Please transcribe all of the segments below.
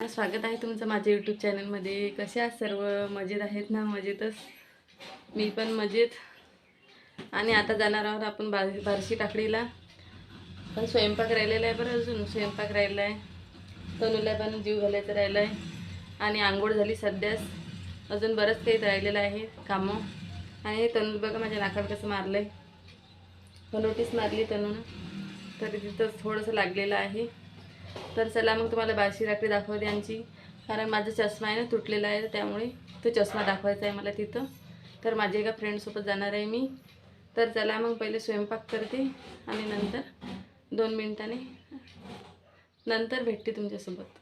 स्वागत आहे तुमचं माझ्या यूट्यूब चॅनलमध्ये कशा सर्व? मजेत आहेत ना? मजेतच? मी पण मजेत. आणि आता जाणार आहोत आपण बार बारशी टाकडीला. पण स्वयंपाक राहिलेला आहे बरं अजून. स्वयंपाक राहिला आहे तनूला पण जीव घालायचा राहिलं आहे आणि आंघोळ झाली सध्याच अजून बरंच काही राहिलेलं आहे. कामं. आणि हे तनू बघा माझ्या नाकात कसं मारलं आहे पनोटीच मारली तनूनं. तरी तिथं थोडंसं लागलेलं आहे. तर चला मग तुम्हाला बारशी राखडी दाखवते आमची. कारण माझा चष्मा आहे ना तुटलेला आहे त्यामुळे तो चष्मा दाखवायचा आहे मला तिथं. तर माझ्या एका फ्रेंडसोबत जाणार आहे मी. तर चला मग पहिले स्वयंपाक करते आणि नंतर दोन मिनिटाने नंतर भेटते तुमच्यासोबत.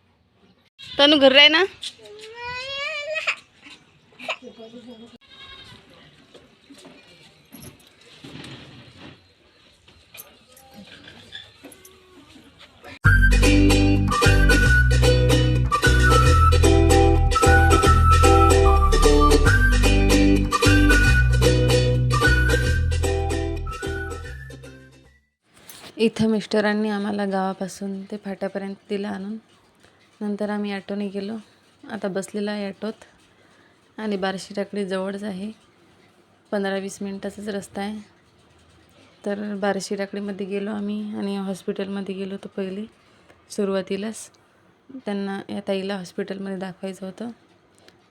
तनु घर आहे ना? इथं मिस्टरांनी आम्हाला गावापासून ते फाट्यापर्यंत दिलं आणून. नंतर आम्ही ॲटोने गेलो. आता बसलेला आहे ॲटोत आणि बार्शी टाकडी जवळच आहे. पंधरा वीस मिनटाचाच रस्ता आहे. तर बार्शी टाकडीमध्ये गेलो आम्ही आणि हॉस्पिटलमध्ये गेलो होतो पहिले सुरुवातीलाच. त्यांना या ताईला हॉस्पिटलमध्ये दाखवायचं होतं.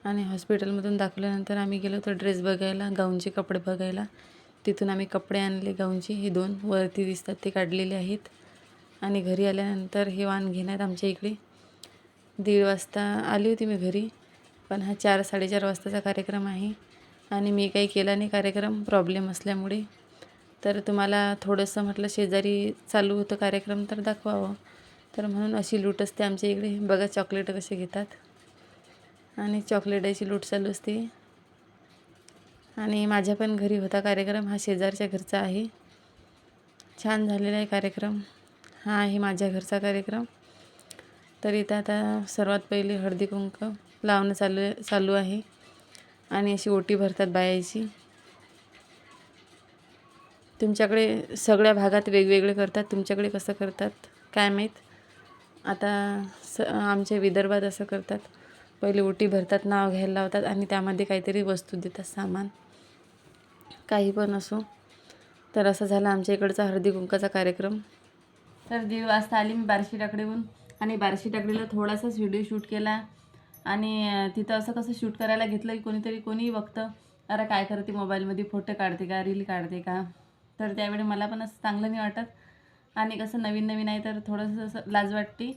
आणि हॉस्पिटलमधून दाखवल्यानंतर आम्ही गेलो होतो ड्रेस बघायला गाऊनचे कपडे बघायला. तिथून आम्ही कपडे आणले गाऊनचे. हे दोन वरती दिसतात ते काढलेले आहेत. आणि घरी आल्यानंतर हे वाण घेण्यात आमच्या इकडे दीड वाजता आली होती मी घरी. पण हा चार साडेचार वाजताचा कार्यक्रम आहे आणि मी काही केला नाही. कार्यक्रम प्रॉब्लेम असल्यामुळे. तर तुम्हाला थोडंसं म्हटलं शेजारी चालू होतं कार्यक्रम तर दाखवावं. तर म्हणून अशी लूट असते आमच्या इकडे. बघा चॉकलेट कसे घेतात. आणि चॉकलेटाची लूट चालू असते. आणि माझ्या पण घरी होता कार्यक्रम. हा शेजारच्या घरचा आहे. छान झालेला आहे कार्यक्रम. हा आहे माझ्या घरचा कार्यक्रम. तर इथं आता सर्वात पहिले हळदी कुंक लावणं चालू चालू आहे. आणि अशी ओटी भरतात बायाची. तुमच्याकडे सगळ्या भागात वेगवेगळे करतात. तुमच्याकडे कसं करतात काय माहीत? आता स आमच्या विदर्भात असं करतात. पहिले ओटी भरतात नाव घ्यायला लावतात आणि त्यामध्ये काहीतरी वस्तू देतात सामान. काही पण असो. तर असं झालं आमच्या इकडचा हळदी कुंकाचा कार्यक्रम. तर दीड वाजता आली मी बार्शी टाकडीहून आणि बार्शी टाकडीला थोडासाच व्हिडिओ शूट केला. आणि तिथं असं कसं शूट करायला घेतलं की कोणीतरी कोणीही बघतं अरे काय करते मोबाईलमध्ये? फोटो काढते का? रील काढते का? तर त्यावेळी मला पण असं चांगलं नाही वाटत. आणि कसं नवीन नवीन आहे तर थोडंसं असं लाज वाटते.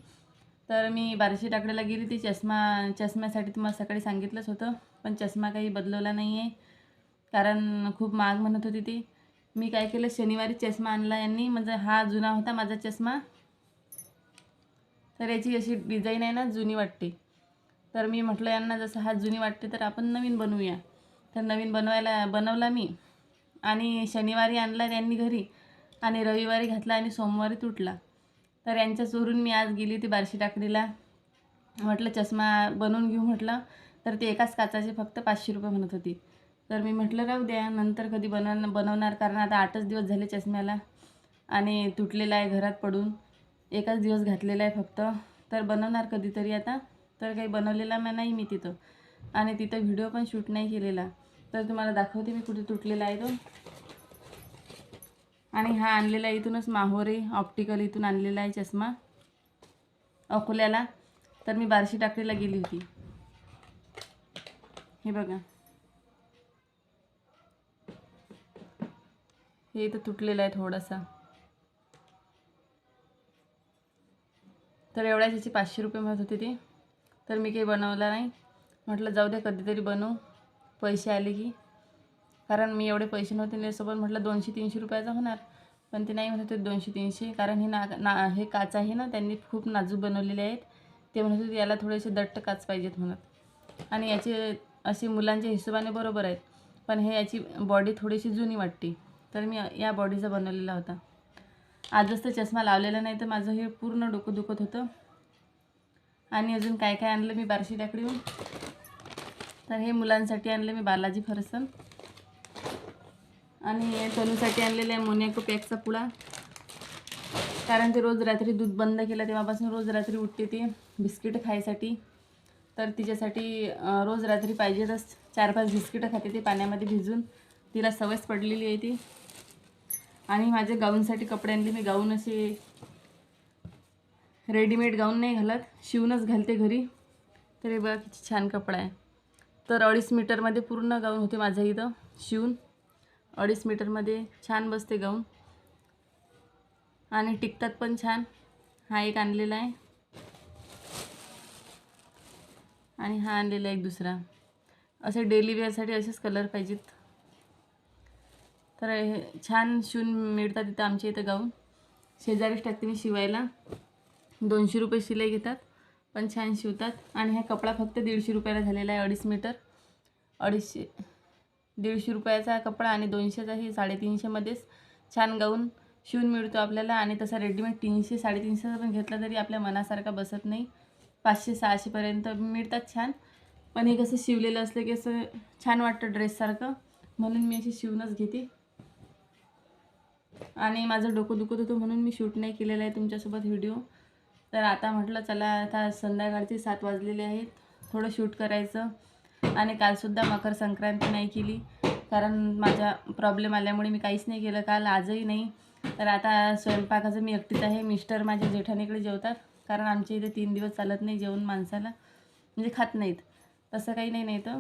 तर मी बारशी टाकड्याला गेली. ती चष्मा चष्म्यासाठी तुम्हाला सकाळी सांगितलंच होतं. पण चष्मा काही बदलवला नाही आहे कारण खूप महाग म्हणत होती ती. मी काय केलं शनिवारी चष्मा आणला यांनी. म्हणजे हा जुना होता माझा चष्मा. तर याची अशी डिझाईन आहे ना जुनी वाटते. तर मी म्हटलं यांना जसं हा जुनी वाटते तर आपण नवीन बनवूया. तर नवीन बनवायला बनवला मी. आणि शनिवारी आणला त्यांनी घरी. आणि रविवारी घातला आणि सोमवारी तुटला. तर यांच्या चोरून मी आज गेली ती बारशी टाकडीला. म्हटलं चष्मा बनवून घेऊ म्हटलं. तर ते एकाच काचाचे फक्त पाचशे रुपये म्हणत होती. तर मी म्हटलं राहू द्या नंतर कधी बनव बनवणार कारण आता आठच दिवस झाले चष्म्याला आणि तुटलेला आहे घरात पडून. एकाच दिवस घातलेला आहे फक्त. तर बनवणार कधीतरी आता. तर काही बनवलेला मी नाही मी तिथं. आणि तिथं व्हिडिओ पण शूट नाही केलेला. तर तुम्हाला दाखवते मी कुठे तुटलेला आहे तो. आणि हा आणलेला इथूनच माहोरे ऑप्टिकल इथून आणलेला आहे चष्मा. अकोल्याला. तर मी बारशी टाकलीला गेली होती. हे बघा. हे इथं तुटलेलं आहे थोडासा. तर एवढ्याच याची पाचशे रुपये म्हणत होते ते. तर मी काही बनवला नाही. म्हटलं जाऊ द्या कधीतरी बनवू. पैसे आले की. कारण मी एवढे पैसे नव्हते त्यासोबत म्हटलं दोनशे तीनशे रुपयाचा होणार. पण ते नाही म्हणत होते दोनशे तीनशे. कारण हे ना ना हे काच आहे ना त्यांनी खूप नाजूक बनवलेले आहेत. ते म्हणत होते याला थोडेसे दट्ट काच पाहिजेत म्हणत. आणि याचे असे मुलांच्या हिशोबाने बरोबर आहेत. पण हे याची बॉडी थोडीशी जुनी वाटते. तर मी या बॉडीचा बनवलेला होता. आजच तर चष्मा लावलेला नाही तर माझं हे पूर्ण डोकं दुखत होतं. आणि अजून काय काय आणलं मी बारशी टाकडीहून तर हे मुलांसाठी आणलं मी बालाजी फरसन. आणि तनूसाठी आणलेलं आहे मोनॅको पॅकचा पुडा. कारण ते रोज रात्री दूध बंद केलं तेव्हापासून रोज रात्री उठते ती बिस्किट खायसाठी. तर तिच्यासाठी रोज रात्री पाहिजेतच. चार पाच बिस्किटं खाते ती पाण्यामध्ये भिजून. तिला सवयच पडलेली आहे ती. आणि माझ्या गाऊनसाठी कपडे आणले मी गाऊन असे रेडीमेड गाऊन नाही घालत. शिवूनच घालते घरी. तर हे बघा किती छान कपडा आहे. तर अडीच मीटरमध्ये पूर्ण गाऊन होते माझ्या इथं शिवून. अडीच मीटरमध्ये छान बसते गाऊन. आणि टिकतात पण छान. हा एक आणलेला आहे. आणि हा आणलेला एक दुसरा. असे डेली वेअरसाठी असेच कलर पाहिजेत. तर हे छान शिवून मिळतात इथं आमच्या इथं गाऊन. शेजारीच टाकते मी शिवायला. दोनशे रुपये शिलाई घेतात पण छान शिवतात. आणि हा कपडा फक्त दीडशे रुपयाला झालेला आहे अडीच मीटर. अडीचशे दीडशे रुपयाचा हा कपडा आणि दोनशेचा हे साडेतीनशेमध्येच छान गाऊन शिवून मिळतो आपल्याला. आणि तसा रेडीमेड तीनशे साडेतीनशेचा पण घेतला तरी आपल्या मनासारखा बसत नाही. पाचशे सहाशेपर्यंत मिळतात छान. पण हे कसं शिवलेलं असलं की असं छान वाटतं ड्रेससारखं म्हणून मी अशी शिवूनच घेते. आणि माझं डोकं दुखत होतं म्हणून मी शूट नाही केलेलं आहे तुमच्यासोबत व्हिडिओ. तर आता म्हटलं चला आता संध्याकाळचे सात वाजलेले आहेत. थोडं शूट करायचं. आणि कालसुद्धा मकर संक्रांती नाही केली. कारण माझा प्रॉब्लेम आल्यामुळे मी काहीच नाही केलं. काल आजही नाही. तर आता स्वयंपाकाचं मी एकटीच आहे. मिस्टर माझ्या जेठाणीकडे जेवतात. कारण आमच्या इथे तीन दिवस चालत नाही जेवण माणसाला. म्हणजे खात नाहीत. तसं काही नाही नाही तर.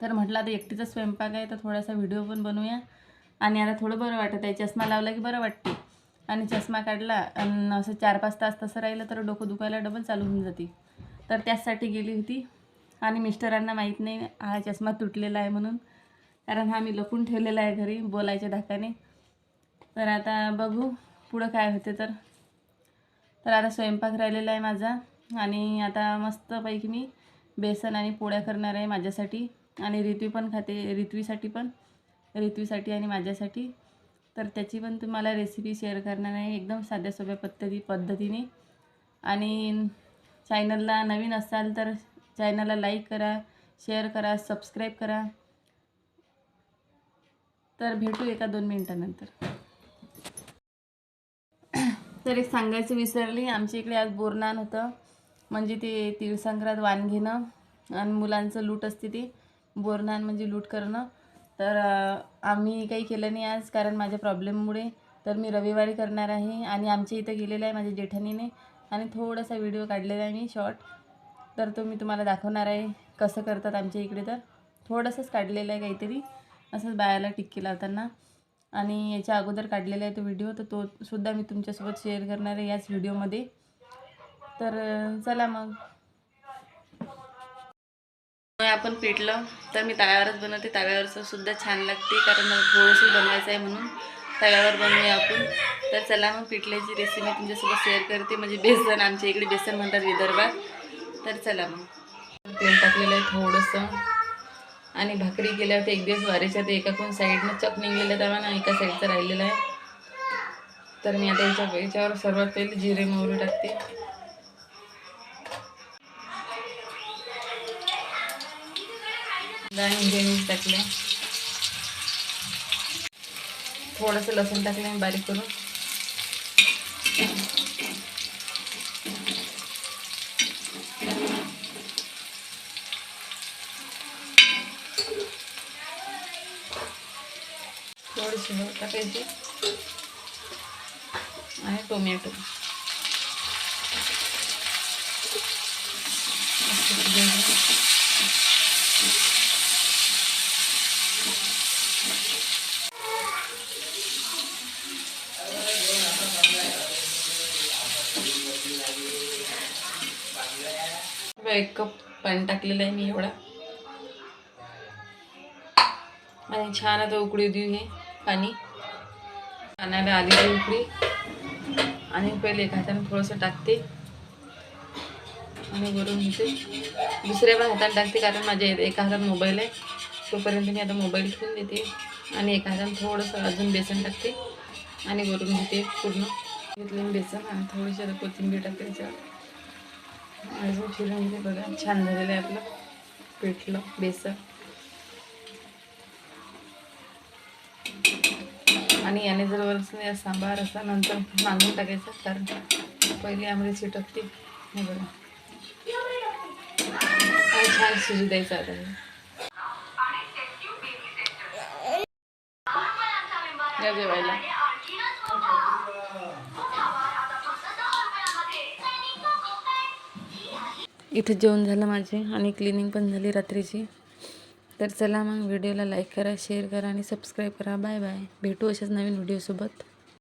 तर म्हटलं आता एकटीचा स्वयंपाक आहे. तर थोडासा व्हिडिओ पण बनवूया. आणि आता थोडं बरं वाटत आहे. चष्मा लावला की बरं वाटते. आणि चष्मा काढला आणि असं चार पाच तास तसं राहिलं तर डोकं दुखायला डबल चालू होऊन जाते. तर त्याचसाठी गेली होती. आणि मिस्टरांना माहीत नाही हा चष्मा तुटलेला आहे म्हणून. कारण हा मी लपून ठेवलेला आहे घरी बोलायच्या धाकाने. तर आता बघू पुढं काय होते तर. तर आता स्वयंपाक राहिलेला आहे माझा. आणि आता मस्तपैकी मी बेसन आणि पोळ्या करणार आहे माझ्यासाठी. आणि रितवी पण खाते रितवीसाठी पण. ऋतूसाठी आणि माझ्यासाठी. तर त्याची पण तुम्हाला रेसिपी शेअर करणार आहे. एकदम साध्या सोप्या पद्धती पद्धतीने. आणि चॅनलला नवीन असाल तर चॅनलला लाईक करा शेअर करा सबस्क्राईब करा. तर भेटू एका दोन मिनटानंतर. तर एक सांगायचं विसरली आमच्या इकडे आज बोरनान होतं. म्हणजे ते तिळसंक्रांत वाण घेणं आणि मुलांचं लूट असते ते. बोरनान म्हणजे लूट करणं. तर आम्ही काही केलं नाही आज कारण माझ्या प्रॉब्लेममुळे. तर मी रविवारी करणार आहे आणि आमच्या इथं गेलेलं आहे माझ्या जेठानीने. आणि थोडासा व्हिडिओ काढलेला आहे मी शॉर्ट. तर तो मी तुम्हाला दाखवणार आहे कसं करतात आमच्या इकडे तर. थोडंसंच काढलेलं आहे काहीतरी. असंच बायाला टिक्की लावताना. आणि याच्या अगोदर काढलेला आहे तो व्हिडिओ. तर तो सुद्धा मी तुमच्यासोबत शेअर करणार आहे याच व्हिडिओमध्ये. तर चला मग. आपण पेटलं. तर मी तव्यावरच बनवते. तव्यावरचं सुद्धा छान लागते कारण मला थोडंसं बनवायचं आहे म्हणून. तव्यावर बनवूया आपण. तर चला मग पिठल्याची रेसिपी तुमच्यासोबत शेअर करते. म्हणजे बेसन आमच्या इकडे बेसन म्हणतात विदर्भात. तर चला मग. तेल टाकलेलं आहे थोडंसं. आणि भाकरी केल्यावर एक दिवस वारेच्या ते एकाकडून साईडनं चक निघलेलं तर ना एका साईडचं राहिलेलं आहे. तर मी आता याच्या याच्यावर सर्वात पहिले जिरे मोहरी टाकते. दहा हिरवे मिरची टाकले थोडंसं लसूण टाकले बारीक करून थोडीशी हळद टाकायची आणि टोमॅटो एक कप पाणी टाकलेलं आहे मी एवढा. आणि छान आता उकळी देऊ हे पाणी. पाण्याला आली ती उकळी. आणि पहिले एका हाताने थोडंसं टाकते. आणि वरून घेते. दुसऱ्या पण हाताने टाकते कारण माझ्या एका हातात मोबाईल आहे. तोपर्यंत मी आता मोबाईल ठेवून देते. आणि एका हाताने थोडंसं अजून बेसन टाकते. आणि वरून घेते पूर्ण. घेतले बेसन आणि थोडीशी आता कोथिंबीर टाकते त्याच्यावर अजून फिरून घेते बघा. छान झालेलं आहे आपलं. पिठलं बेसन. आणि याने जर वरच सांबार असा नंतर मागून टाकायचा कारण पहिली आंबळी चिटकते. हे बघा. छान शिजू द्यायचं आता. या जेवायला. इथं जेवण झालं माझे आणि क्लिनिंग पण झाली रात्रीची. तर चला मग व्हिडिओला लाईक करा शेअर करा आणि सबस्क्राईब करा. बाय बाय भेटू अशाच नवीन व्हिडिओसोबत